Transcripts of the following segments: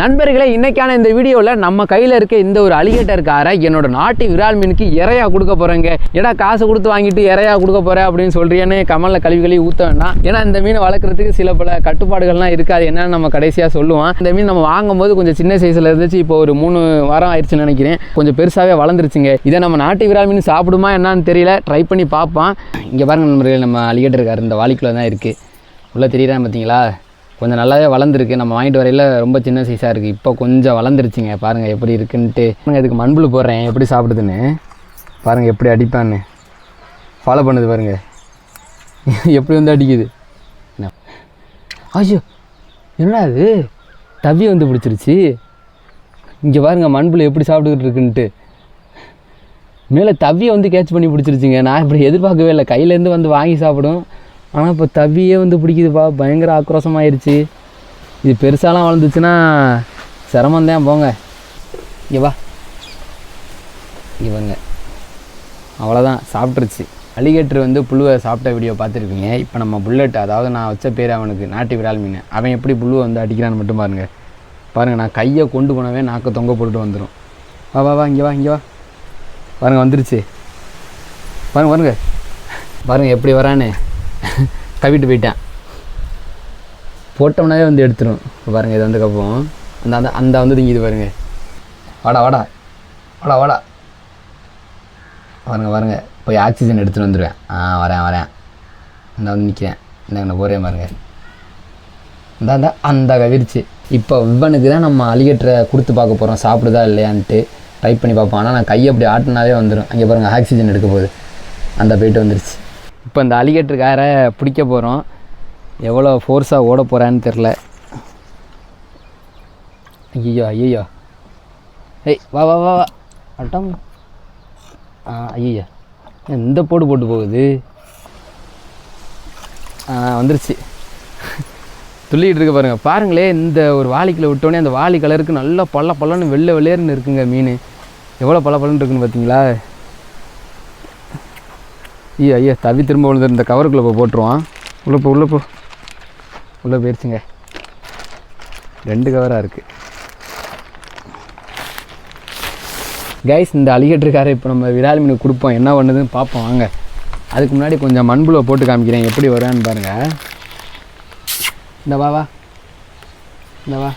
நண்பர்களே இன்னைக்கான இந்த வீடியோவில் நம்ம கையில் இருக்க இந்த ஒரு அலிகேட்டர் காரை என்னோட நாட்டு விரால் மீனுக்கு இறையா கொடுக்க போகிறேங்க ஏடா காசு கொடுத்து வாங்கிட்டு இறையா கொடுக்க போகிறேன் அப்படின்னு சொல்கிறேன்னு கமலில் கழுவி கழுவி ஊற்ற வேண்டாம் ஏன்னா இந்த மீன் வளர்க்குறதுக்கு சில பல கட்டுப்பாடுகள்லாம் இருக்காது. என்னன்னு நம்ம கடைசியாக சொல்லுவோம். இந்த மீன் நம்ம வாங்கும்போது கொஞ்சம் சின்ன சைஸில் இருந்துச்சு. இப்போ ஒரு மூணு வாரம் ஆயிடுச்சுன்னு நினைக்கிறேன். கொஞ்சம் பெருசாகவே வளர்ந்துருச்சுங்க. இதை நம்ம நாட்டு விரால் மீன் சாப்பிடுமா என்னன்னு தெரியல. ட்ரை பண்ணி பார்ப்போம். இங்கே பாருங்க நண்பர்கள் நம்ம அலிகேட்டர் கார் இந்த வாலிக்குள்ளே தான் இருக்குது உள்ளே தெரியுறேன் பார்த்தீங்களா கொஞ்சம் நல்லாவே வளர்ந்துருக்கு. நம்ம வாங்கிட்டு வரையில் ரொம்ப சின்ன சைஸாக இருக்குது இப்போ கொஞ்சம் வளர்ந்துருச்சுங்க. பாருங்கள் எப்படி இருக்குன்ட்டு. இதுக்கு மண்புழு போடுறேன். எப்படி சாப்பிடுதுன்னு. பாருங்கள் எப்படி அடிப்பான்னு. ஃபாலோ பண்ணுது பாருங்கள் எப்படி வந்து அடிக்குது. என்ன? ஐயோ என்னடா அது தவி வந்து பிடிச்சிருச்சு. இங்கே பாருங்க மண்புழு எப்படி சாப்பிட்டுக்கிட்டு இருக்குன்ட்டு. மேலே தவியை வந்து கேட்ச் பண்ணி பிடிச்சிருச்சுங்க. நான் இப்படி எதிர்பார்க்கவே இல்லை. கையிலேருந்து வந்து வாங்கி சாப்பிடும். ஆனால் இப்போ தவியே வந்து பிடிக்குதுப்பா. பயங்கர ஆக்ரோஷமாயிருச்சு. இது பெருசாலாம் வளர்ந்துச்சுன்னா சிரமம்தான் போங்க. இங்கே வா. இவங்க அவ்வளோதான் சாப்பிட்ருச்சு அலிகேட்டர் வந்து புழுவை சாப்பிட்ட வீடியோ பார்த்துருப்பீங்க. இப்போ நம்ம புல்லட் அதாவது நான் வச்ச பேர் அவனுக்கு நாட்டு விடால் மீன். அவன் எப்படி புழுவை வந்து அடிக்கிறான்னு மட்டும் பாருங்கள் பாருங்கள் நான் கையை கொண்டு போனவே நாக்கை தொங்க போட்டுட்டு வந்துடும் வா வா வா இங்கே வா இங்கே வா. பாருங்க வந்துருச்சு. பாருங்க பாருங்க. பாருங்கள் எப்படி வரானே கவிட்டு போயிட்டேன். போட்டோம்னாவே வந்து எடுத்துரும். பாருங்கள் இது வந்ததுக்கப்புறம் அந்த அந்த அந்த வந்து திங்கிது பாருங்கள் வாடா வாடா. வாடா வாடா. பாருங்க பாருங்க. போய் ஆக்சிஜன் எடுத்துகிட்டு வந்துடுவேன் ஆ வரேன் வரேன். இந்த வந்து நிற்கிறேன் இந்த போகிறேன் பாருங்கள் இந்த அந்த அந்த கவிர்ச்சி இப்போ இவனுக்கு தான் நம்ம அலிகேட்டரை கொடுத்து பார்க்க போகிறோம் சாப்பிடுதா இல்லையான்ட்டு ட்ரை பண்ணி பார்ப்போம். ஆனால் நான் கையை அப்படி ஆட்டினாவே வந்துடும் அங்கே பாருங்கள் ஆக்சிஜன் எடுக்க போகுது. அந்த போயிட்டு வந்துருச்சு. இப்போ இந்த அலிகேட்டர் காரை பிடிக்க போகிறோம். எவ்வளோ ஃபோர்ஸாக ஓட போகிறான்னு தெரில. ஐயோ ஐயோ ஏய் வா வா வா வா. அட்டம். ஆ ஐயோ இந்த போடு போட்டு போகுது? ஆ வந்துருச்சு. துள்ளிகிட்டு இருக்க பாருங்கள் பாருங்களே இந்த ஒரு வாளிக்கில் விட்டோடனே அந்த வாளி கலருக்கு நல்லா பள்ள பள்ளன்னு வெள்ளை வெள்ளையர்னு இருக்குங்க மீன். எவ்வளோ பள்ள பள்ளன்னு இருக்குன்னு பார்த்தீங்களா? ஐயோ ஐயா தவி திரும்ப விழுந்து இந்த கவருக்குள்ளே போய் போட்டுருவான். உள்ளே போ உள்ளே போ. உள்ளே போயிடுச்சுங்க ரெண்டு கவராக இருக்குது கைஸ் இந்த அலிகேட்டர் இப்போ நம்ம விராலி மீன் கொடுப்போம். என்ன பண்ணுதுன்னு பார்ப்போம் வாங்க. அதுக்கு முன்னாடி கொஞ்சம் மண்புழுவை போட்டு காமிக்கிறேன். எப்படி வருவான்னு பாருங்கள் இந்த வா வா. இந்த வா.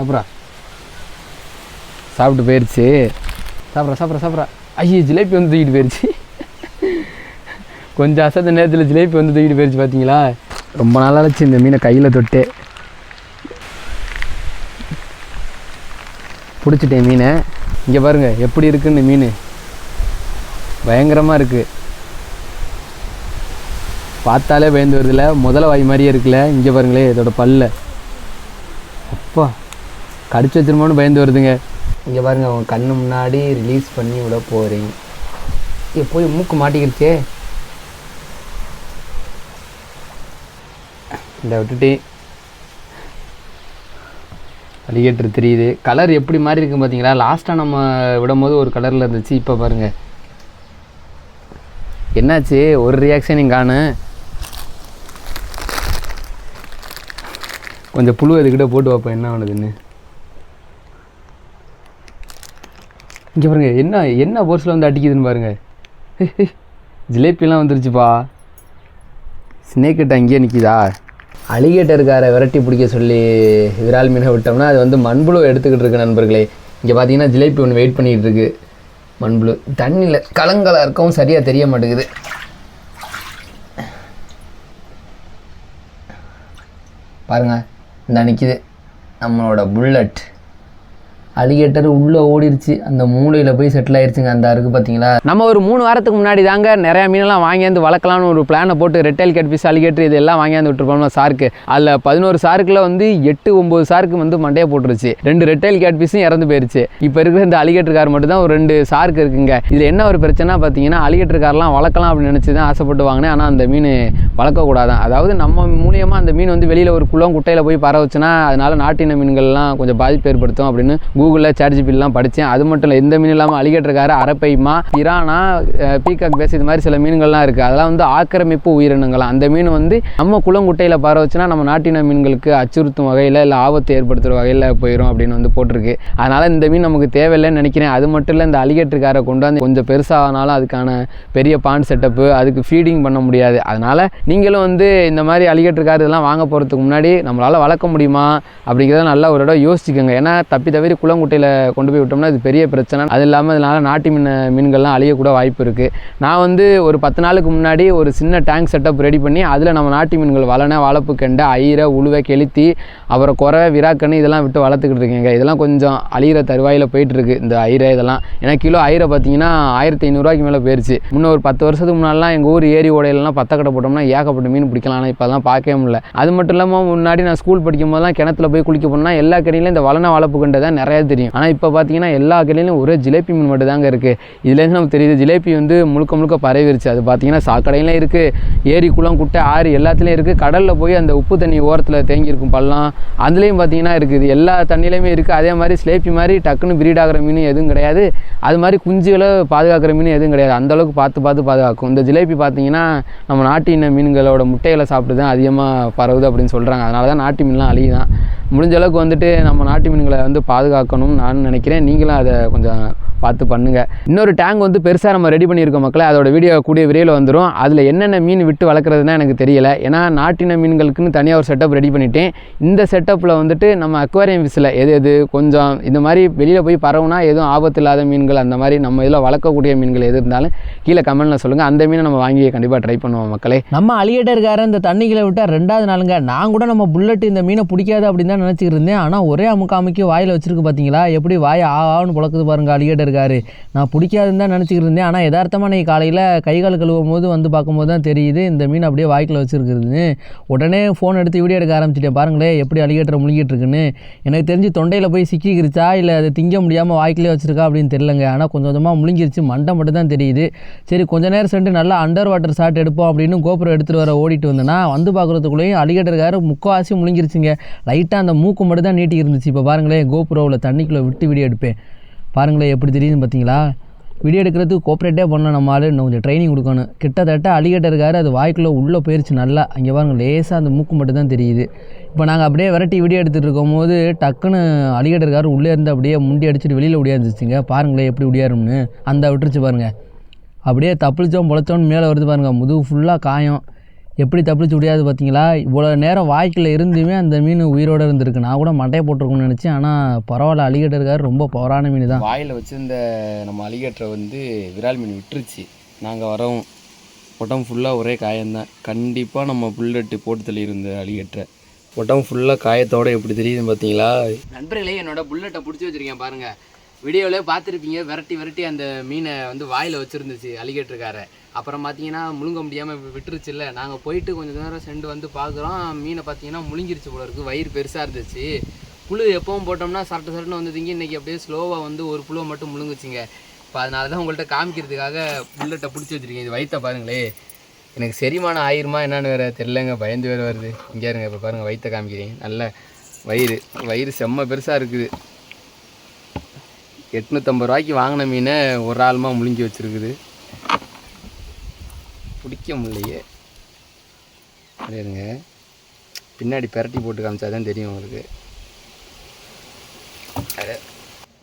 அப்புறம் சாப்பிட்டு போயிடுச்சு சாப்பிட்றா சாப்பிட்றா சாப்பிட்றா. ஐயோ ஜிலேபி வந்து தூக்கிட்டு போயிடுச்சு கொஞ்சம் அசத்த நேரத்தில் ஜிலேபி வந்து தூக்கிட்டு போயிடுச்சு பார்த்தீங்களா ரொம்ப நாளாச்சு இந்த மீனை கையில் தொட்டு. பிடிச்சிட்டேன் மீனை. இங்கே பாருங்க எப்படி இருக்குன்னு மீன்? பயங்கரமாக இருக்குது பார்த்தாலே பயந்து வருதுல முதல வாய் மாதிரியே இருக்குல்ல? இங்கே பாருங்களே இதோட பல்ல. அப்பா கடிச்சு வச்சிருமோன்னு பயந்து வருதுங்க. இங்கே பாருங்க அவன் கண்ணு முன்னாடி ரிலீஸ் பண்ணி விட போகிறேன் இங்கே போய் மூக்கு மாட்டிக்கிடுச்சே இந்த விட்டுட்டு அலிகேட்டர் தெரியுது. கலர் எப்படி மாறி இருக்கு பார்த்தீங்களா லாஸ்ட்டாக நம்ம விடும்போது ஒரு கலரில் இருந்துச்சு இப்போ பாருங்கள் என்னாச்சு? ஒரு ரியாக்ஷனையும் காணு. கொஞ்சம் புழு அதுக்கிட்ட போட்டு வைப்போம் என்ன ஆனதுன்னு. இங்கே பாருங்கள் என்ன என்ன போர்ஸில் வந்து அடிக்குதுன்னு பாருங்கள் ஜிலேபிலாம் வந்துருச்சுப்பா. ஸ்னேக் கிட்ட அங்கேயே நிற்கிதா அலிகேட்டருக்காரை விரட்டி பிடிக்க சொல்லி விரால் மீனை விட்டோம்னா அது வந்து மண்புழு எடுத்துக்கிட்டு இருக்கு நண்பர்களே. இங்கே பார்த்தீங்கன்னா ஜிலேபி ஒன்று வெயிட் பண்ணிகிட்டு இருக்கு. மண்புழு. தண்ணியில் கலங்கலாக இருக்கவும் சரியாக தெரிய மாட்டேங்குது. பாருங்க இந்த நிற்கிது நம்மளோட புல்லட் அலிகேட்டர் உள்ளே ஓடிருச்சு. அந்த மூலையில் போய் செட்டில் ஆயிடுச்சுங்க அந்த அருக்கு பார்த்தீங்களா நம்ம ஒரு மூணு வாரத்துக்கு முன்னாடி தாங்க நிறையா மீனெல்லாம் வாங்கியாந்து வளர்க்கலாம்னு ஒரு பிளானை போட்டு ரெட்டைல் கேட்பீஸ் அலிகேட்டர் இதெல்லாம் வாங்கியாந்து விட்டுருப்போம்னா சாருக்கு. அதில் பதினோரு சாருக்கில் வந்து எட்டு ஒம்பது சாருக்கு வந்து மண்டையை போட்டுருச்சு. ரெண்டு ரெட்டைல் கேட்பிஸும் இறந்து போயிருச்சு. இப்போ இருக்கிற இந்த அலிகேட்டர் கார் மட்டும் தான் ஒரு ரெண்டு சாருக்கு இருக்குங்க. இதில் என்ன ஒரு பிரச்சனை பார்த்தீங்கன்னா அலிகேட்டர் கார்லாம் வளர்க்கலாம் அப்படின்னு நினச்சி தான் ஆசைப்பட்டு வாங்கினேன். ஆனால் அந்த மீன் வளர்க்கக்கூடாதான். அதாவது நம்ம மூலியமாக அந்த மீன் வந்து வெளியில் ஒரு குளம் குட்டையில் போய் பரவச்சுன்னா அதனால் நாட்டின மீன்கள்லாம் கொஞ்சம் பாதிப்பு ஏற்படுத்தும் அப்படின்னு கூகுளில் சார்ஜ் பில்லாம் படித்தேன் அது மட்டும் இல்லை எந்த மீன் இல்லாமல் அலிகேட்டருக்காரு அரப்பைமா இரானா பீகாக் பேஸ் இது மாதிரி சில மீன்கள்லாம் இருக்குது அதெல்லாம் வந்து ஆக்கிரமிப்பு உயிரினங்களாம். அந்த மீன் வந்து நம்ம குளங்குட்டையில் பற வச்சுன்னா நம்ம நாட்டின மீன்களுக்கு அச்சுறுத்தும் வகையில் இல்லை ஆபத்து ஏற்படுத்துகிற வகையில் போயிடும் அப்படின்னு வந்து போட்டிருக்கு. அதனால் இந்த மீன் நமக்கு தேவையில்லைன்னு நினைக்கிறேன். அது மட்டும் இல்லை இந்த அலிகேட்டருக்காரை கொண்டு வந்து கொஞ்சம் பெருசாகனாலும் அதுக்கான பெரிய பாண்ட் செட்டப்பு அதுக்கு ஃபீடிங் பண்ண முடியாது. அதனால் நீங்களும் வந்து இந்த மாதிரி அலிகேட்டருக்கார் இதெல்லாம் வாங்க போகிறதுக்கு முன்னாடி நம்மளால் வளர்க்க முடியுமா அப்படிங்கிறத நல்லா ஒரு இடம் யோசிச்சுக்கோங்க. ஏன்னா தப்பி தவிர குளங்குட்டையில் கொண்டு போய் விட்டோம்னா இது பெரிய பிரச்சனை. அது இல்லாமல் இதனால் நாட்டு மீன் மீன்கள்லாம் அழியக்கூட வாய்ப்பு இருக்குது நான் வந்து ஒரு பத்து நாளுக்கு முன்னாடி ஒரு சின்ன டேங்க் செட்டப் ரெடி பண்ணி அதில் நம்ம நாட்டு மீன்கள் வளனை வளப்பு கெண்டை ஐரை உழுவை கெளுத்தி அப்புறம் குறை விராக்கன்னு இதெல்லாம் விட்டு வளர்த்துக்கிட்டு இருக்கேங்க. இதெல்லாம் கொஞ்சம் அழியிற தருவாயில் போயிட்டுருக்கு இந்த ஐரை இதெல்லாம். ஏன்னா கிலோ ஐரை பார்த்தீங்கன்னா ஆயிரத்தி ஐநூறுரூவாய்க்கு மேலே போயிருச்சு. முன்ன ஒரு பத்து வருஷத்துக்கு முன்னாடிலாம் எங்கள் ஊர் ஏரி ஓடையிலலாம் பத்தக்கடை போட்டோம்னா ஏகப்பட்ட மீன் பிடிக்கலாம் ஆனால் இப்போ அதெல்லாம் பார்க்கவே முடியல. அது மட்டும் இல்லாமல் முன்னாடி நான் ஸ்கூல் படிக்கும் போதெல்லாம் கிணத்துல போய் குளிக்க போனால் எல்லா கடையிலும் இந்த வளன வளப்பு கண்டை தான் நிறைய தெரியும். ஆனால் இப்போ பார்த்தீங்கன்னா எல்லா கடையிலும் ஒரே ஜிலேபி மீன் மட்டும் தாங்க இருக்குது இதுலேருந்து நமக்கு தெரியுது ஜிலேபி வந்து முழுக்க முழுக்க பரவிருச்சு. அது பார்த்தீங்கன்னா சாக்கடையிலும் இருக்குது ஏரி குளம் குட்டை ஆறு எல்லாத்துலேயும் இருக்குது கடலில் போய் அந்த உப்பு தண்ணி ஓரத்தில் தேங்கியிருக்கும் பள்ளம். அதுலேயும் பார்த்தீங்கன்னா இருக்குது எல்லா தண்ணியிலையுமே இருக்குது அதே மாதிரி ஸ்லேப்பி மாதிரி டக்குன்னு பிரீட் ஆகிற மீன் எதுவும் கிடையாது. அது மாதிரி குஞ்சுகளை பாதுகாக்கிற மீன் எதுவும் கிடையாது. அந்தளவுக்கு பார்த்து பார்த்து பாதுகாக்கும். இந்த ஜிலேபி பார்த்தீங்கன்னா நம்ம நாட்டின மீன்களோட முட்டைகளை சாப்பிட்டு தான் அதிகமாக பரவுது அப்படின்னு சொல்கிறாங்க அதனால தான் நாட்டு மீன்லாம் அழியுதான். முடிஞ்ச அளவுக்கு வந்துட்டு நம்ம நாட்டு மீன்களை வந்து பாதுகாக்கணும்னு நான் நினைக்கிறேன். நீங்களும் அதை கொஞ்சம் பார்த்து பண்ணுங்க. இன்னொரு டேங்க் வந்து பெருசாக நம்ம ரெடி பண்ணியிருக்கோம் மக்களே. அதோட வீடியோ கூடிய விரைவில் வந்துடும் அதில் என்னென்ன மீன் விட்டு வளர்க்குறதுனா எனக்கு தெரியல. ஏன்னா நாட்டின மீன்களுக்குன்னு தனியாக ஒரு செட்டப் ரெடி பண்ணிட்டேன். இந்த செட்டப்பில் வந்துட்டு நம்ம அக்வாரியம் ஃபிஷ்ஷில் எது எது கொஞ்சம் இந்த மாதிரி வெளியில் போய் பரவுனா எதுவும் ஆபத்து இல்லாத மீன்கள் அந்த மாதிரி நம்ம இதில் வளர்க்கக்கூடிய மீன்கள் எது இருந்தாலும் கீழே கமெண்ட்டில் சொல்லுங்கள் அந்த மீனை நம்ம வாங்கி கண்டிப்பாக ட்ரை பண்ணுவோம் மக்களே. நம்ம அலிகேட்டர்கார இந்த தண்ணிகளை விட்டால் ரெண்டாவது நாளுங்க. நான் கூட நம்ம புல்லட் இந்த மீனை பிடிக்காது அப்படின்னு தான் நினச்சிக்கிட்டு இருந்தேன். ஆனால் ஒரே அமுக்க வாயில் வச்சிருக்கு பார்த்தீங்களா எப்படி வாய் ஆ புழக்குது பாருங்க அலிகேட்டர்காரு நான் பிடிக்காதுன்னு தான் நினச்சிக்கிட்டு இருந்தேன் ஆனால் எதார்த்தமாக நீ காலையில் கை கால் கழுவும் போது வந்து பார்க்கும்போது தான் தெரியுது இந்த மீன் அப்படியே வாய்க்கில் வச்சுருக்குதுன்னு. உடனே ஃபோன் எடுத்து வீடியோ எடுக்க ஆரம்பிச்சிட்டேன். பாருங்களேன் எப்படி அலிகேட்டரை முழுகிட்டு இருக்குன்னு எனக்கு தெரிஞ்சு தொண்டையில் போய் சிக்கிக்கிருச்சா இல்லை அதை திங்க முடியாமல் வாய்க்கிலே வச்சுருக்கா அப்படின்னு தெரிலங்க ஆனால் கொஞ்சம் கொஞ்சமாக முழுங்கிருச்சு. மண்டை மட்டும் தான் தெரியுது. சரி கொஞ்ச நேரம் சென்று நல்லா அண்டர் வாட்டர் ஷாட் எடுப்போம் அப்படின்னு கோபுரம் எடுத்துகிட்டு வர ஓடிட்டு வந்தேன்னா வந்து பார்க்குறதுக்குள்ளேயும் அலிகேட்டருக்காரு முக்கால்வாசி முழுங்கிருச்சுங்க. லைட்டாக அந்த மூக்கு மட்டும் தான் நீட்டி இருந்துச்சு. இப்போ பாருங்களேன் கோபுரோவில் தண்ணிக்குள்ளே விட்டு வீடியோ எடுப்பேன். பாருங்களேன் எப்படி தெரியுதுன்னு பார்த்தீங்களா? வீடியோ எடுக்கிறதுக்கு கோஆப்ரேட்டே பண்ணணும் நம்ம ஆள். இன்னும் கொஞ்சம் ட்ரைனிங் கொடுக்கணும். கிட்டத்தட்ட அலிகேட்டருக்காரு அது வாய்க்குள்ளே உள்ளே போயிருச்சு நல்லா. அங்கே பாருங்கள் லேசாக அந்த மூக்கு மட்டும் தான் தெரியுது. இப்போ நாங்கள் அப்படியே விரட்டி வீடியோ எடுத்துகிட்டு இருக்கும்போது டக்குன்னு அலிகேட்டருக்காரு உள்ளே இருந்து அப்படியே முண்டி அடிச்சுட்டு வெளியில் ஒடியாந்துச்சுங்க. பாருங்களேன் எப்படி ஒடியாரும்னு. அந்த விட்டுருச்சு பாருங்கள் அப்படியே தப்பிச்சோம் பொழைச்சோன்னு மேலே வருது பாருங்கள் முதுகு ஃபுல்லாக காயம். எப்படி தப்பிச்சு முடியாது பார்த்தீங்களா? இவ்வளோ நேரம் வாய்க்கில் இருந்துமே அந்த மீன் உயிரோடு இருந்திருக்கு. நான் கூட மட்டையை போட்டிருக்கணும்னு நினச்சேன். ஆனால் பரவாயில்ல அலிகேட்டருக்காரு ரொம்ப பவரான மீன் தான். வாயில் வச்சிருந்த நம்ம அலிகேட்டரை வந்து விரால் மீன் விட்டுருச்சு. நாங்கள் வரவும் உடம்பு ஃபுல்லாக ஒரே காயம்தான். கண்டிப்பாக நம்ம புல்லட்டு போட்டு தள்ளியிருந்த அலிகேட்டரை. உடம்பு ஃபுல்லாக காயத்தோட எப்படி தெரியுதுன்னு பார்த்தீங்களா? நண்பர்களே என்னோட புல்லட்டை பிடிச்சி வச்சிருக்கேன் பாருங்க. வீடியோவில் பார்த்துருப்பீங்க விரட்டி விரட்டி அந்த மீனை வந்து வாயில் வச்சுருந்துச்சு அலிகேட்டருக்கார. அப்புறம் பார்த்தீங்கன்னா முழுங்க முடியாமல் விட்டுருச்சுல்ல. நாங்கள் போயிட்டு கொஞ்சம் நேரம் சென்று வந்து பார்க்குறோம் மீனை பார்த்தீங்கன்னா முழுங்கிருச்சு போல இருக்குது வயிறு பெருசாக இருந்துச்சு. புழு எப்பவும் போட்டோம்னா சரட்டு சரட்டுன்னு வந்து திங்கி இன்றைக்கி அப்படியே ஸ்லோவாக வந்து ஒரு புழுவை மட்டும் முழுங்குச்சிங்க. இப்போ அதனால தான் உங்கள்கிட்ட காமிக்கிறதுக்காக புல்லட்டை பிடிச்சி வச்சுருக்கீங்க. இது வயிற்ற பாருங்களே. எனக்கு செரிமானம் ஆயிருமா என்னன்னு வேறு தெரிலங்க பயந்து வேறு வருது. இங்கே இருங்க இப்போ பாருங்கள் வயிற்ற காமிக்கிறீங்க நல்ல வயிறு வயிறு செம்ம பெருசாக இருக்குது. எட்நூற்றம்பது ரூபாய்க்கு வாங்கின மீனை ஒரு ஆளுமா முழுங்கி வச்சுருக்குது. பிடிக்க முடியலையே. இருங்க. பின்னாடி பெரட்டி போட்டு காமிச்சா தான் தெரியும் உங்களுக்கு.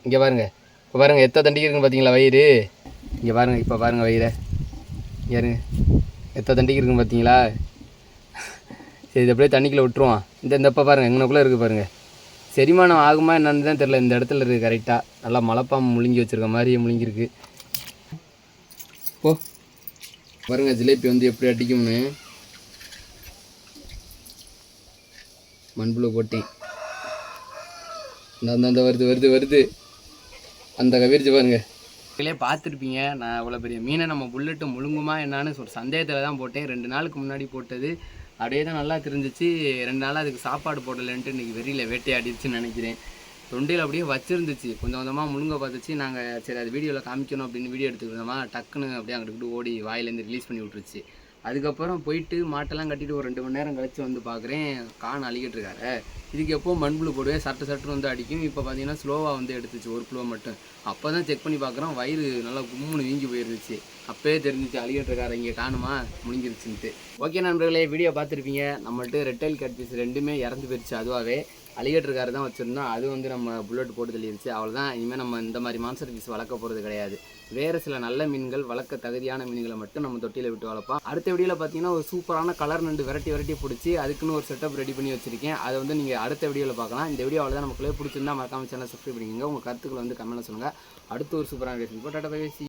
இங்கே பாருங்க. இப்போ பாருங்கள் எத்தனை தண்டிக்கு இருக்குன்னு பார்த்தீங்களா வயிறு? இங்கே பாருங்க இப்போ பாருங்கள் வயிறை. யாருங்க இருங்க. தண்டிக்கு இருக்குன்னு பார்த்தீங்களா சரி இது அப்படியே தண்ணிக்குள்ளே விட்டுருவான் இந்த இந்த இப்போ பாருங்க எங்கனக்குள்ளே இருக்குது பாருங்கள் செரிமானம் ஆகுமா என்னன்னு தான் தெரில இந்த இடத்துல இருக்குது கரெக்டாக நல்லா மலைப்பாம்பு முழுங்கி வச்சிருக்க மாதிரியே முழுங்கிருக்கு போ. பாருங்க ஜிலேபி வந்து எப்படி அடிக்கும்னு. மண்புழு போட்டேன் இந்த அந்த வருது வருது வருது. அந்த கவிர்ச்சி பாருங்க. நீங்களே பார்த்துருப்பீங்க. நான் அவ்வளோ பெரிய மீனை நம்ம புல்லட்டு முழுங்குமா என்னான்னு ஒரு சந்தேகத்தில் தான் போட்டேன். ரெண்டு நாளுக்கு முன்னாடி போட்டது. அப்படியே தான் நல்லா தெரிஞ்சிச்சு. ரெண்டு நாளாக அதுக்கு சாப்பாடு போடலைன்ட்டு இன்றைக்கி வெறியில் வேட்டையாடிடுச்சுன்னு நினைக்கிறேன். தொண்டையில் அப்படியே வச்சிருந்துச்சு. கொஞ்சம் கொஞ்சமாக முழுங்க பார்த்துச்சு. நாங்கள் சரி அது வீடியோவில் காமிக்கணும் அப்படின்னு வீடியோ எடுத்துக்கிட்டோமா டக்குன்னு அப்படியே அங்கிட்டு ஓடி வாயிலேருந்து ரிலீஸ் பண்ணி விட்டுருச்சு. அதுக்கப்புறம் போயிட்டு மாட்டெல்லாம் கட்டிட்டு ஒரு ரெண்டு மணி நேரம் கழிச்சு வந்து பார்க்குறேன் கான் அழிகிட்டிருக்காரு இதுக்கு எப்போ மண்புழு போடுவேன் சட்டு சட்டு வந்து அடிக்கும். இப்போ பார்த்தீங்கன்னா ஸ்லோவாக வந்து எடுத்துச்சு. ஒரு கிலோ மட்டும். அப்போ தான் செக் பண்ணி பார்க்குறோம் வயிறு நல்லா கும்முன்னு வீங்கி போயிருந்துச்சு. அப்பவே தெரிஞ்சிச்சு அழிகிட்டிருக்காரு இங்கே காணுமா? முடிஞ்சிருச்சுன்ட்டு. ஓகே நண்பர்களே வீடியோ பார்த்துருப்பீங்க. நம்மள்ட்ட ரெட்டைல் கட்பீஸ் ரெண்டுமே இறந்து போயிருச்சு. அதுவாகவே அலிகேட்டர் கார் தான் வச்சுருந்தோம். அது வந்து நம்ம புல்லட் போட்டு தள்ளிடுச்சு அவ்வளோதான் இனிமேல் நம்ம இந்த மாதிரி மான்சர் பீஸ் வளர்க்க போகிறது கிடையாது. வேறு சில நல்ல மீன்கள் வளர்க்க தகுதியான மீன்களை மட்டும் நம்ம தொட்டியில் விட்டு வளர்ப்போம். அடுத்த வீடியோவில் பார்த்தீங்கன்னா ஒரு சூப்பரான கலர் நண்டு வெரைட்டி வெரைட்டி பிடிச்சி அதுக்குன்னு ஒரு செட்டப் ரெடி பண்ணி வச்சிருக்கேன். அதை வந்து நீங்கள் அடுத்த வீடியோவில் பார்க்கலாம் இந்த வீடியோ அவ்வளோதான் நமக்குள்ளே பிடிச்சிருந்தா மறக்காம சேனல் சப்ஸ்கிரைப் பண்ணிக்கோங்க. உங்கள் கருத்துக்களை வந்து கமெண்ட்டில் சொல்லுங்கள் அடுத்து ஒரு சூப்பரான வீடியோ போட்டாட்டா பேசி